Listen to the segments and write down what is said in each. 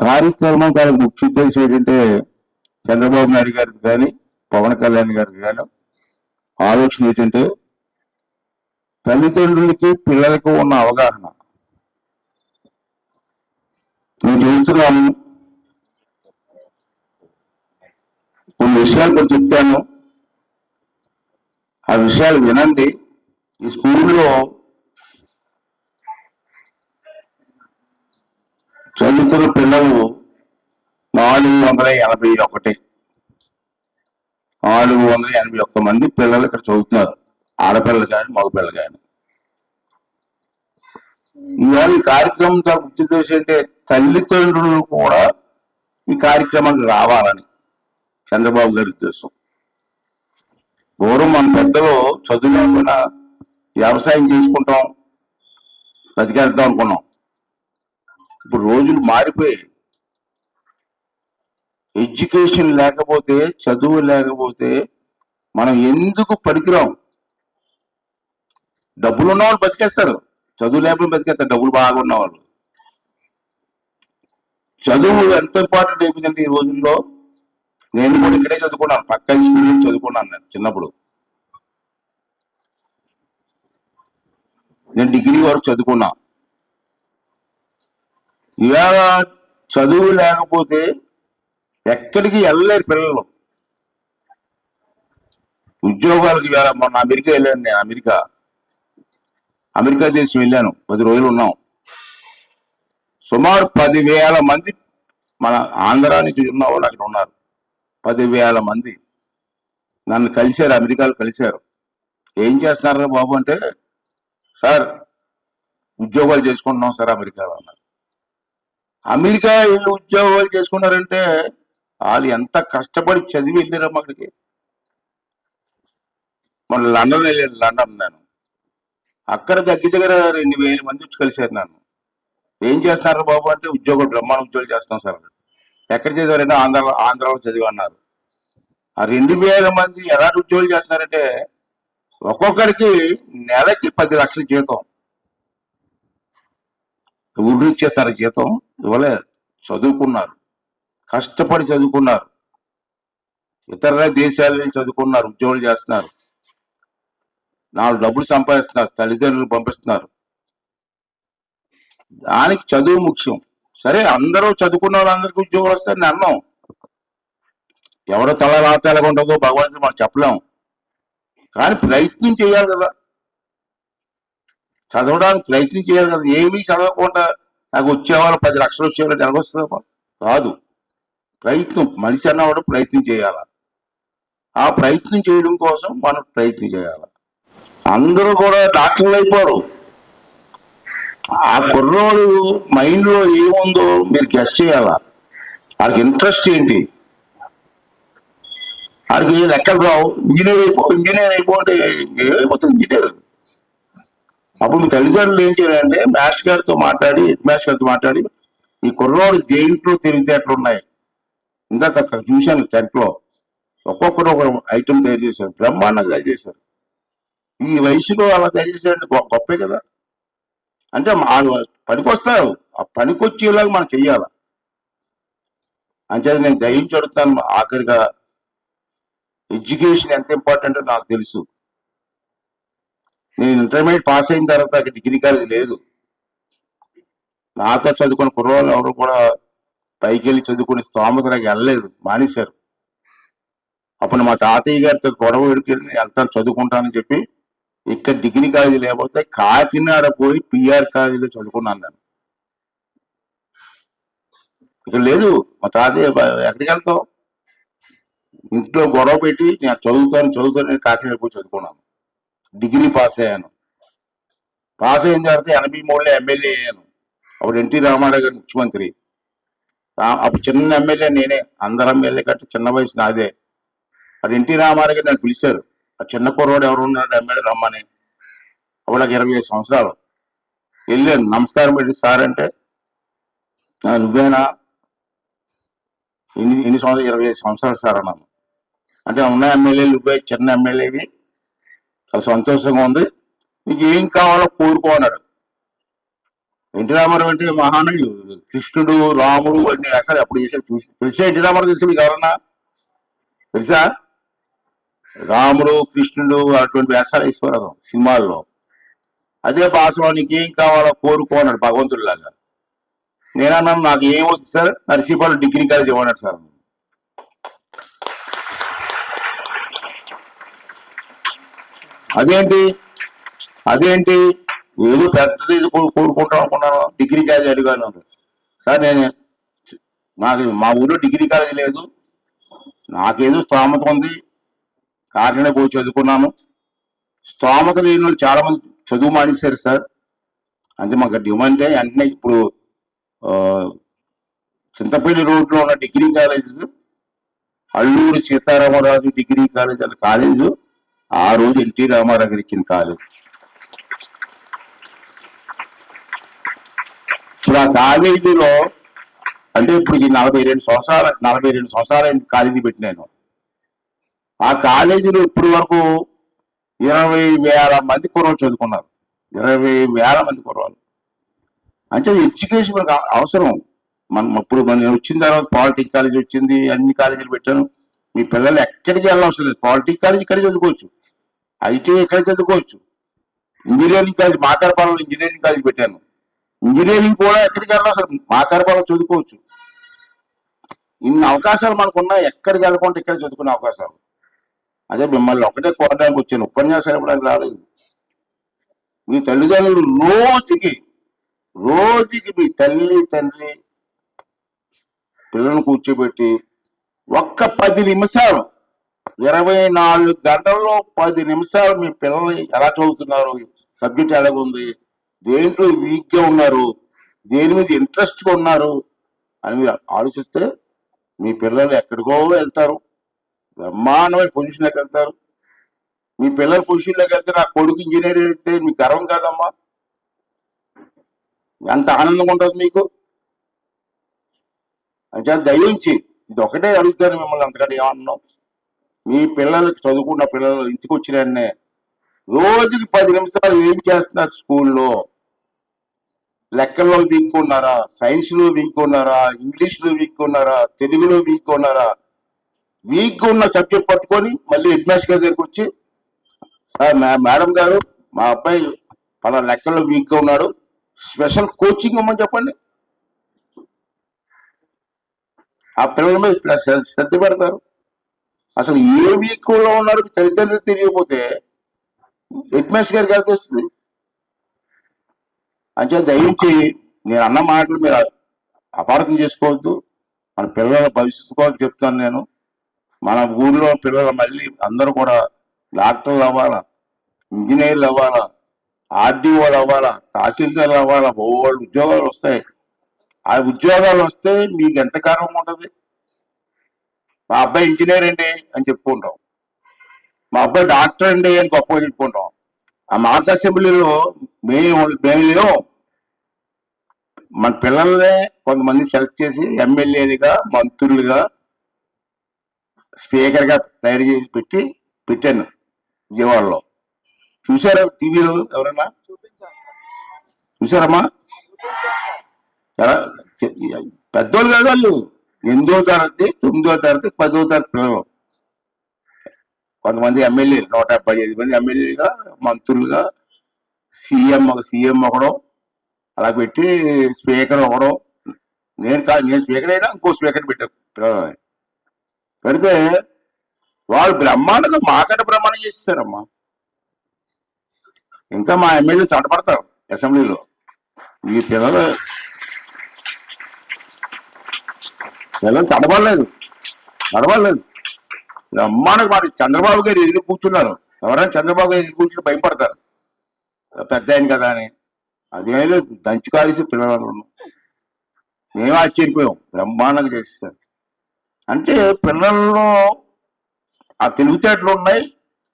కార్యక్రమం దానికి ముఖ్య ఉద్దేశం ఏంటంటే చంద్రబాబు నాయుడు గారికి కానీ పవన్ కళ్యాణ్ గారికి కానీ ఆలోచన ఏంటంటే తల్లిదండ్రులకి పిల్లలకు ఉన్న అవగాహన. మేము చూస్తున్నాము. కొన్ని విషయాలు కూడా చెప్తాను. ఆ విషయాలు వినండి. ఈ స్కూల్లో చదువుతున్న పిల్లలు నాలుగు వందల ఎనభై ఒకటి. నాలుగు వందల ఎనభై ఒక్క మంది పిల్లలు ఇక్కడ చదువుతున్నారు. ఆడపిల్లలు కానీ మగపిల్లలు కానీ ఇవాళ ఈ కార్యక్రమం చాలా ముఖ్య ఉద్దేశం అంటే తల్లిదండ్రులు కూడా ఈ కార్యక్రమానికి రావాలని చంద్రబాబు గారి ఉద్దేశం. పూర్వం మన పెద్దలు చదువు లేకుండా వ్యవసాయం చేసుకుంటాం బతికేద్దాం అనుకున్నాం. ఇప్పుడు రోజులు మారిపోయాయి. ఎడ్యుకేషన్ లేకపోతే చదువు లేకపోతే మనం ఎందుకు పనికిరాం? డబ్బులు ఉన్నవాళ్ళు బతికేస్తారు. చదువు లేకపోతే బతికేస్తారు. డబ్బులు బాగా ఉన్నవాళ్ళు. చదువు ఎంత ఇంపార్టెంట్ అయిపోయిందంటే ఈ రోజుల్లో నేను కూడా ఇక్కడే చదువుకున్నాను. పక్క స్కూల్ చదువుకున్నాను నేను చిన్నప్పుడు. నేను డిగ్రీ వరకు చదువుకున్నాను ఇవాళ చదువు లేకపోతే ఎక్కడికి వెళ్ళలేరు పిల్లలు. ఉద్యోగాలకు ఇవాళ మొన్న అమెరికా వెళ్ళాను నేను అమెరికా. అమెరికా దేశం వెళ్ళాను పది రోజులు ఉన్నాం. సుమారు పదివేల మంది మన ఆంధ్ర నుంచి ఉన్న వాళ్ళు అక్కడ ఉన్నారు. పదివేల మంది. నన్ను కలిశారు అమెరికాలో కలిశారు. ఏం చేస్తున్నారా బాబు అంటే సార్ ఉద్యోగాలు చేసుకుంటున్నాం సార్ అమెరికాలో అన్నారు. అమెరికా వీళ్ళు ఉద్యోగాలు చేసుకున్నారంటే వాళ్ళు ఎంత కష్టపడి చదివి వెళ్ళారమ్మా అక్కడికి మన లండన్ వెళ్ళాను లండన్ నేను అక్కడ దగ్గర దగ్గర రెండు వేల మంది వచ్చి కలిశారు నన్ను. ఏం చేస్తున్నారు బాబు అంటే ఉద్యోగులు బ్రహ్మాండ ఉద్యోగాలు చేస్తాం సార్ ఎక్కడ చదివారంటే ఆంధ్ర ఆంధ్రాలో చదివి అన్నారు. ఆ రెండు వేల మంది ఎలాంటి ఉద్యోగాలు చేస్తున్నారంటే ఒక్కొక్కరికి నెలకి పది లక్షల జీతం. ఊరు ఇచ్చేస్తారు జీతం ఇవ్వలే చదువుకున్నారు. కష్టపడి చదువుకున్నారు. ఇతర దేశాల చదువుకున్నారు ఉద్యోగాలు చేస్తున్నారు. నాలుగు డబ్బులు సంపాదిస్తున్నారు తల్లిదండ్రులు పంపిస్తున్నారు. దానికి చదువు ముఖ్యం. సరే అందరూ చదువుకున్న వాళ్ళందరికీ ఉద్యోగాలు వస్తాయని అన్నాం ఎవరో తల రాత ఎలాగ ఉంటుందో భగవంతుడు మనం చెప్పలేం. కానీ ప్రయత్నం చేయాలి కదా. చదవడానికి ప్రయత్నం చేయాలి కదా. ఏమీ చదవకుండా నాకు వచ్చేవాళ్ళు పది లక్షలు వచ్చేవాళ్ళు ఎలాగొస్తుందమ్మా కాదు. ప్రయత్నం మనిషి అన్నవాడు ప్రయత్నం చేయాలి? ఆ ప్రయత్నం చేయడం కోసం మనం ప్రయత్నం చేయాలి? అందరూ కూడా డాక్టర్లు అయిపోరు. ఆ కుర్రోడు మైండ్లో ఏముందో మీరు గెస్ చేయాలా? వాడికి ఇంట్రెస్ట్ ఏంటి? వాడికి లెక్కలు రావు? ఇంజనీర్ అయిపో ఇంజనీర్ అయిపోతే ఏమైపోతుంది ఇంజనీర్? అప్పుడు మీ తల్లిదండ్రులు ఏం చేయాలంటే మ్యాథ్స్ గారితో మాట్లాడి హెడ్ మ్యాథ్స్ గారితో మాట్లాడి ఈ కుర్రోడు దేంట్లో తెలివితేటలు ఉన్నాయి ఇందాక అక్కడ చూశాను టెంట్లో. ఒక్కొక్కరు ఒక ఐటమ్ తయారు చేశారు బ్రహ్మాండంగా తయారు చేశారు. ఈ వయసులో అలా తయారు చేశారంటే గొ- గొప్పే కదా. అంటే వాళ్ళు పనికొస్తారు. ఆ పనికొచ్చేలాగా మనం చెయ్యాలి. అంచేది నేను దయించి అడుగుతాను ఆఖరిగా. ఎడ్యుకేషన్ ఎంత ఇంపార్టెంటో నాకు తెలుసు. నేను ఇంటర్మీడియట్ పాస్ అయిన తర్వాత అక్కడ డిగ్రీ కాలేజ్ లేదు. నాతో చదువుకున్న కుర్రవాళ్ళు ఎవరు కూడా పైకి వెళ్ళి చదువుకునే స్తోమత నాకు వెళ్ళలేదు. మానేశారు. అప్పుడు మా తాతయ్య గారితో గొడవ ఎడుకెళ్ళి వెళ్తాను చదువుకుంటానని చెప్పి ఇక్కడ డిగ్రీ కాలేజీ లేకపోతే కాకినాడ పోయి పిఆర్ కాలేజీలో చదువుకున్నాను నేను. ఇక్కడ లేదు. మా తాతయ్య ఎక్కడికి వెళ్తావు? ఇంట్లో గొడవ పెట్టి నేను చదువుతాను చదువుతాను నేను కాకినాడ పోయి చదువుకున్నాను. డిగ్రీ పాస్ అయ్యాను. పాస్ అయిన తర్వాత ఎనభై మూడులో ఎమ్మెల్యే అయ్యాను. అప్పుడు ఎన్టీ రామారావు గారు ముఖ్యమంత్రి. అప్పుడు చిన్న ఎమ్మెల్యే నేనే. అందరు ఎమ్మెల్యే కంటే చిన్న వయసు నాదే. అప్పుడు ఎన్టీ రామారావు గారు నన్ను పిలిచారు. ఆ చిన్న కుర్రోడు ఎవరు ఉన్నాడు? ఎమ్మెల్యే రమ్మని. అప్పుడు నాకు ఇరవై ఐదు సంవత్సరాలు. వెళ్ళాను. నమస్కారం పెట్టి సార్ అంటే నువ్వేనా? ఎన్ని ఎన్ని సంవత్సరాలు? ఇరవై ఐదు సంవత్సరాలు సార్ అన్నాను. అంటే ఉన్న ఎమ్మెల్యేలు నువ్వే. చిన్న ఎమ్మెల్యేవి. చాలా సంతోషంగా ఉంది. నీకు ఏం కావాలో కోరుకో అన్నాడు. ఎన్టీ రామారావు అంటే మహానయుడు కృష్ణుడు రాముడు అన్ని అసలు అప్పుడు చేసే చూసి తెలిసా ఎన్టీ రామారావు తెలిసి మీకు ఎవరన్నా? తెలుసా? రాముడు కృష్ణుడు అటువంటి వేషాలు వేసుకోరాదు సినిమాల్లో. అదే భాషలో ఏం కావాలో కోరుకో అన్నాడు భగవంతుడిలాగా నేనన్నాను నాకు ఏం వద్దు సార్ నర్సీపాలు డిగ్రీ కాలేజ్ ఇవ్వన్నాడు సార్. అదేంటి? అదేంటి? ఏదో పెద్దది ఇది కో- కోరుకుంటాం అనుకున్నాను. డిగ్రీ కాలేజ్ అడిగాను సార్ నేను నాకు మా ఊళ్ళో డిగ్రీ కాలేజ్ లేదు. నాకేదో స్తోమత ఉంది. కాకినాడ పోయి చదువుకున్నాను స్తోమత లేని వాళ్ళు చాలా మంది చదువు మానేశారు సార్. అంటే మాకు డిమాండ్ వెంటనే ఇప్పుడు చింతపల్లి రోడ్లో ఉన్న degree college Alluri Sitaramaraju degree college అనే కాలేజ్ ఆ రోజు ఎన్టీ రామారావు గారు ఇచ్చిన కాలేజ్ ఇప్పుడు ఆ కాలేజీలో అంటే ఇప్పుడు ఈ నలభై రెండు సంవత్సరాల నలభై రెండు సంవత్సరాల కాలేజీ పెట్టినాను ఆ కాలేజీలో ఇప్పటి వరకు ఇరవై వేల మంది కుర్రలు చదువుకున్నారు. ఇరవై వేల మంది కుర్రలు అంటే ఎడ్యుకేషన్ మనకు అవసరం. మనం ఇప్పుడు మనం వచ్చిన తర్వాత పాలిటెక్ కాలేజ్ వచ్చింది అన్ని కాలేజీలు పెట్టాను. మీ పిల్లలు ఎక్కడికి వెళ్ళవసరం లేదు. పాలిటిక్ కాలేజ్ ఇక్కడ చదువుకోవచ్చు. ఐటీ ఇక్కడ చదువుకోవచ్చు. ఇంజనీరింగ్ కాలేజ్ మాకారపాలెంలో ఇంజనీరింగ్ కాలేజ్ పెట్టాను. ఇంజనీరింగ్ కూడా ఎక్కడికి వెళ్ళవసరం మాకారపాలెం చదువుకోవచ్చు. ఇన్ని అవకాశాలు మనకున్నా ఎక్కడికి వెళ్ళకుండా ఇక్కడ చదువుకునే అవకాశాలు. అదే మిమ్మల్ని ఒకటే కోరడానికి వచ్చాను. ఉపన్యాసాలు ఇవ్వడానికి రాలేదు. మీ తల్లిదండ్రులు రోజుకి రోజుకి మీ తల్లి తండ్రి పిల్లలను కూర్చోబెట్టి ఒక్క పది నిమిషాలు. ఇరవై నాలుగు గంటల్లో పది నిమిషాలు మీ పిల్లలు ఎలా చదువుతున్నారు? సబ్జెక్ట్ ఎలాగుంది? దేంట్లో వీక్గా ఉన్నారు? దేని మీద ఇంట్రెస్ట్గా ఉన్నారు? అని మీరు ఆలోచిస్తే మీ పిల్లలు ఎక్కడికో వెళ్తారు. బ్రహ్మాండమైన పొజిషన్లోకి వెళ్తారు. మీ పిల్లల పొజిషన్లోకి వెళ్తే నా కొడుకు ఇంజనీర్ అయితే మీకు గర్వం కాదమ్మా. ఎంత ఆనందంగా ఉంటుంది మీకు? అంటే దయించి ఇది ఒకటే అడుగుతాను మిమ్మల్ని అంతకంటే ఏమన్నాం మీ పిల్లలకి చదువుకున్న పిల్లలు ఇంటికి వచ్చిన రోజుకి పది నిమిషాలు ఏం చేస్తున్నారు స్కూల్లో? లెక్కల్లో వీక్ ఉన్నారా వీక్కున్నారా? ఇంగ్లీష్లో వీక్ ఉన్నారా వీక్ ఉన్నారా తెలుగులో వీక్ ఉన్నారా ఉన్న సబ్జెక్ట్ పట్టుకొని మళ్ళీ హెడ్ మాస్టర్ దగ్గరికి వచ్చి సార్ మేడం గారు మా అబ్బాయి పలా లెక్కల్లో వీక్గా ఉన్నాడు. స్పెషల్ కోచింగ్ ఇవ్వమని చెప్పండి. ఆ పిల్లల మీద శ్రద్ధ పెడతారు. అసలు ఏ వీక్లో ఉన్నారు తల్లిదండ్రులు తెలియకపోతే హెడ్ గారికి అది వస్తుంది అంటే దయించి నేను అన్న మాటలు మీరు అపార్థం చేసుకోవద్దు. మన పిల్లల భవిష్యత్తు కోసం చెప్తాను నేను. మన ఊళ్ళో పిల్లలు మళ్ళీ అందరూ కూడా డాక్టర్లు అవ్వాలా? ఇంజనీర్లు అవ్వాలా? ఆర్డీఓలు అవ్వాలా? తహసీల్దార్లు అవ్వాలా? వాళ్ళు ఉద్యోగాలు వస్తాయి. ఆ ఉద్యోగాలు వస్తే మీకు ఎంత గర్వం ఉంటుంది? మా అబ్బాయి ఇంజనీర్ అండి అని చెప్పుకుంటాం. మా అబ్బాయి డాక్టర్ అండి అని గొప్పగా చెప్పుకుంటాం. ఆ మాట అసెంబ్లీలో మేము మేము లేవు మన పిల్లల్నే కొంతమంది సెలెక్ట్ చేసి ఎమ్మెల్యేలుగా మంత్రులుగా స్పీకర్గా తయారు చేసి పెట్టి పెట్టాను విజయవాడలో. చూసారా టీవీలో ఎవరన్నా? చూసారమ్మా పెద్దోళ్ళు కాదు వాళ్ళు. ఎనిమిదో తరగతి తొమ్మిదో తరగతి పదో తరగతి పిల్లలు. కొంతమంది ఎమ్మెల్యేలు నూట డెబ్బై ఐదు మంది ఎమ్మెల్యేలుగా మంత్రులుగా సీఎం సీఎం ఒకడు అలా పెట్టి స్పీకర్ ఒకడు. నేను కాదు నేను స్పీకర్ అయినా ఇంకో స్పీకర్ పెట్టాను పిల్లలని. పెడితే వాళ్ళు బ్రహ్మాండంగా మాకట బ్రహ్మాండం చేసేసారమ్మా. ఇంకా మా ఎమ్మెల్యే తడపడతారు అసెంబ్లీలో. ఈ పిల్లలు పిల్లలు తడబడలేదు తడబడలేదు అమ్మానికి మరి చంద్రబాబు గారు ఎదురు కూర్చున్నారు. ఎవరైనా చంద్రబాబు గారు ఎదురు కూర్చుని భయపడతారు. పెద్ద ఆయన కదా అని. అదే దంచి కాల్సి పిల్లలందరూ మేము ఆశ్చర్యపోయాం. బ్రహ్మాండంగా చేస్తారు. అంటే పిల్లల్లో ఆ తెలివితేటలు ఉన్నాయి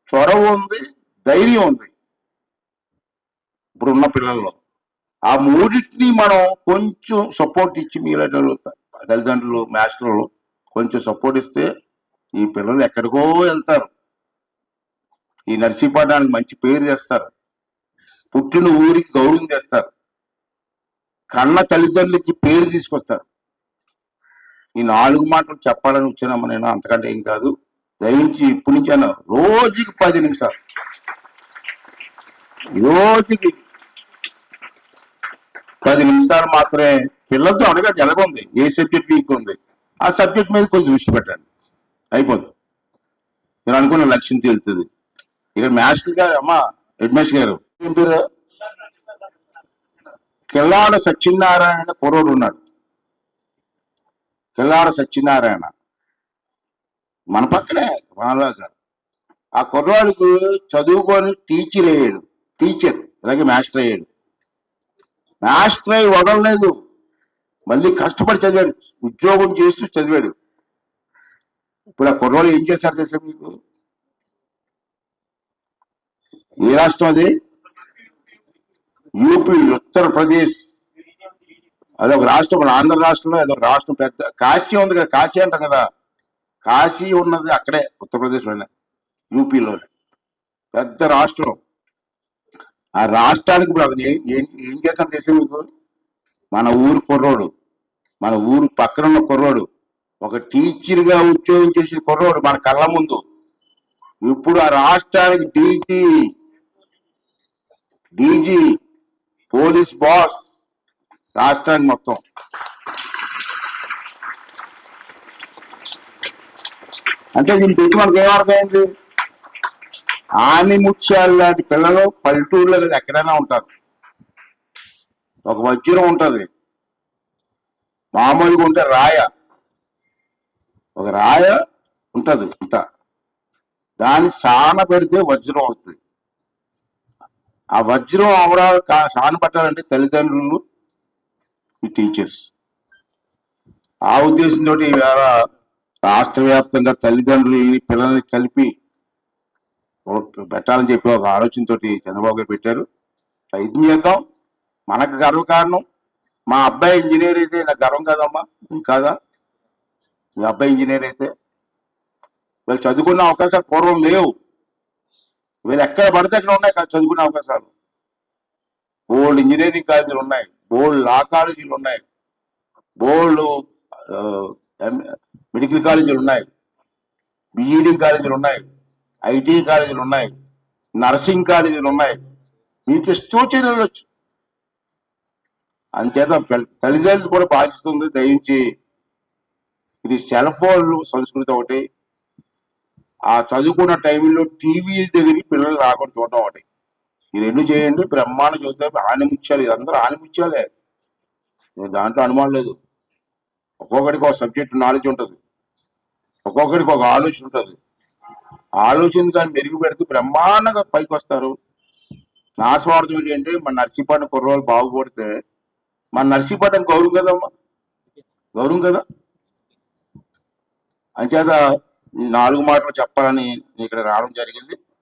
చొరవ ఉంది ధైర్యం ఉంది. ఇప్పుడున్న పిల్లల్లో. ఆ మూడింటిని మనం కొంచెం సపోర్ట్ ఇచ్చి మీలాంటి తల్లిదండ్రులు మాస్టర్లు కొంచెం సపోర్ట్ ఇస్తే ఈ పిల్లలు ఎక్కడికో వెళ్తారు. ఈ నర్సీపట్నానికి మంచి పేరు తెస్తారు. పుట్టిన ఊరికి గౌరవం తెస్తారు. కన్న తల్లిదండ్రులకి పేరు తీసుకొస్తారు. ఈ నాలుగు మాటలు చెప్పాలని వచ్చినామా నేను? అంతకంటే ఏం కాదు. దయించి ఇప్పటి నుంచి అన్న రోజుకి పది నిమిషాలు. రోజుకి పది నిమిషాలు మాత్రమే పిల్లలతో అడగండి ఎలాగుంది ఏ సబ్జెక్ట్ వీక్ ఉంది ఆ సబ్జెక్ట్ మీద కొంచెం దృష్టి పెట్టండి. అయిపోద్ది. మీరు అనుకున్న లక్ష్యం తేలుతుంది ఇక్కడ మాస్టర్ గారు అమ్మ హెడ్మాస్టర్ గారు ఏం పేరు? కిల్లాడ సత్యనారాయణ కుర్రోడు ఉన్నాడు. కిల్లాడ సత్యనారాయణ. మన పక్కనే గారు. ఆ కుర్రాడికి చదువుకొని టీచర్ అయ్యాడు. టీచర్ అలాగే మాస్టర్ అయ్యాడు. మాస్టర్ అయ్యి వదలలేదు. మళ్ళీ కష్టపడి చదివాడు. ఉద్యోగం చేస్తూ చదివాడు. ఇప్పుడు ఆ కుర్రాడు ఏం చేస్తాడు తెలుసా మీకు? ఏ రాష్ట్రం అది? యూపీ ఉత్తరప్రదేశ్. అదొక రాష్ట్రం మన ఆంధ్ర రాష్ట్రంలో అదొక రాష్ట్రం పెద్ద కాశీ ఉంది కదా కాశీ అంటాం కదా. కాశీ ఉన్నది అక్కడే ఉత్తరప్రదేశ్లోనే యూపీలోనే. పెద్ద రాష్ట్రం. ఆ రాష్ట్రానికి ఇప్పుడు అతను ఏం ఏం- చేస్తాడు తెలిసే మీకు? మన ఊరు కుర్రోడు మన ఊరు పక్కన ఉన్న కుర్రోడు ఒక టీచర్గా ఉద్యోగం చేసిన కుర్రోడు మన కళ్ళ ముందు. ఇప్పుడు ఆ రాష్ట్రానికి డీజీ డీజీ పోలీస్ బాస్ రాష్ట్రానికి మొత్తం. అంటే దీని పెట్టి మనకు ఏమర్థమైంది ఆని ముత్యాలు లాంటి పిల్లలు పల్లెటూరులో లేదా ఎక్కడైనా ఉంటారు. ఒక వజ్రం ఉంటుంది. మామూలుగా ఉంటే రాయ. ఒక రాయ ఉంటుంది ఇంత దాన్ని సాన పెడితే వజ్రం అవుతుంది. ఆ వజ్రం అవడా సాన పట్టాలంటే తల్లిదండ్రులు ఈ టీచర్స్ ఆ ఉద్దేశంతో ఇవాళ రాష్ట్ర వ్యాప్తంగా తల్లిదండ్రులని పిల్లల్ని కలిపి పెట్టాలని చెప్పి ఒక ఆలోచనతో చంద్రబాబు గారు పెట్టారు. ప్రయత్నం చేద్దాం మనకు గర్వకారణం మా అబ్బాయి ఇంజనీర్ అయితే నాకు గర్వం కాదమ్మా. కాదా? మీ అబ్బాయి ఇంజనీర్ అయితే. వీళ్ళు చదువుకునే అవకాశాలు పూర్వం లేవు. వీళ్ళు ఎక్కడ పడితే అక్కడ ఉన్నాయి కదా చదువుకునే అవకాశాలు. బోల్డ్ ఇంజనీరింగ్ కాలేజీలు ఉన్నాయి. బోల్డ్ లా కాలేజీలు ఉన్నాయి. బోల్డ్ మెడికల్ కాలేజీలు ఉన్నాయి. బిఈడి కాలేజీలు ఉన్నాయి. ఐటీ కాలేజీలు ఉన్నాయి. నర్సింగ్ కాలేజీలు ఉన్నాయి. మీకు ఇష్టం వచ్చేది వెళ్ళొచ్చు తల్లిదండ్రులు కూడా బాధిస్తుంది దయించి. ఇది సెల్ ఫోన్లు సంస్కృతి ఒకటి. ఆ చదువుకున్న టైంలో టీవీ దగ్గరికి పిల్లలు రాకుండా చూడటం ఒకటి. ఈ రెండు చేయండి బ్రహ్మాండం చూస్తే ఆనిమిచ్చాలి ఇదంతా ఆనిమిచ్చాలే దాంట్లో అనుమానం లేదు. ఒక్కొక్కడికి ఒక సబ్జెక్ట్ నాలెడ్జ్ ఉంటుంది. ఒక్కొక్కడికి ఒక ఆలోచన ఉంటుంది. ఆలోచన కానీ మెరుగు పెడితే బ్రహ్మాండంగా పైకి వస్తారు నా స్వార్థం ఏంటంటే మన నర్సీపట్నం కుర్రోలు బాగుపడితే మన నర్సీపట్నం గౌరవం కదమ్మా? గౌరవం కదా? అంచేత ఈ నాలుగు మాటలు చెప్పాలని ఇక్కడ రావడం జరిగింది.